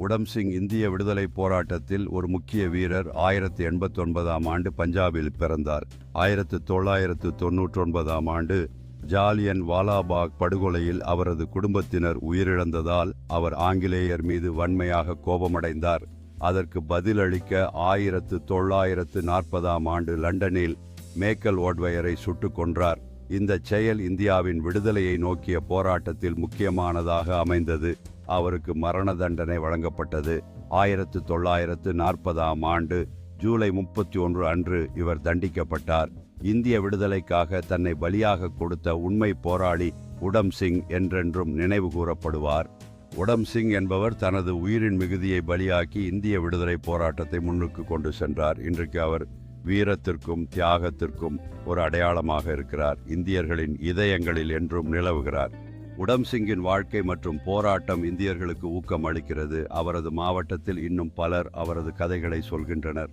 உடம்சிங் இந்திய விடுதலை போராட்டத்தில் ஒரு முக்கிய வீரர் ஆயிரத்தி எண்பத்தி ஒன்பதாம் ஆண்டு பஞ்சாபில் பிறந்தார். ஆயிரத்து தொள்ளாயிரத்து தொன்னூற்றி ஒன்பதாம் ஆண்டு ஜாலியன் வாலாபாக் படுகொலையில் அவரது குடும்பத்தினர் உயிரிழந்ததால் அவர் ஆங்கிலேயர் மீது வன்மையாக கோபமடைந்தார். அதற்கு பதிலளிக்க ஆயிரத்து தொள்ளாயிரத்து நாற்பதாம் ஆண்டு லண்டனில் மேக்கல் ஓட்வயரை சுட்டுக் கொன்றார். இந்த செயல் இந்தியாவின் விடுதலையை நோக்கிய போராட்டத்தில் முக்கியமானதாக அமைந்தது. அவருக்கு மரண தண்டனை வழங்கப்பட்டது. ஆயிரத்து தொள்ளாயிரத்து நாற்பதாம் ஆண்டு ஜூலை முப்பத்தி ஒன்று அன்று இவர் தண்டிக்கப்பட்டார். இந்திய விடுதலைக்காக தன்னை பலியாக கொடுத்த உண்மை போராளி உடம் சிங் என்றென்றும் நினைவு கூறப்படுவார். உடம் சிங் என்பவர் தனது உயிரின் மிகுதியை பலியாக்கி இந்திய விடுதலை போராட்டத்தை முன்னுக்கு கொண்டு சென்றார். இன்றைக்கு அவர் வீரத்திற்கும் தியாகத்திற்கும் ஒரு அடையாளமாக இருக்கிறார். இந்தியர்களின் இதயங்களில் என்றும் நிலவுகிறார். உடம் சிங்கின் வாழ்க்கை மற்றும் போராட்டம் இந்தியர்களுக்கு ஊக்கம் அளிக்கிறது. அவரது மாவட்டத்தில் இன்னும் பலர் அவரது கதைகளை சொல்கின்றனர்.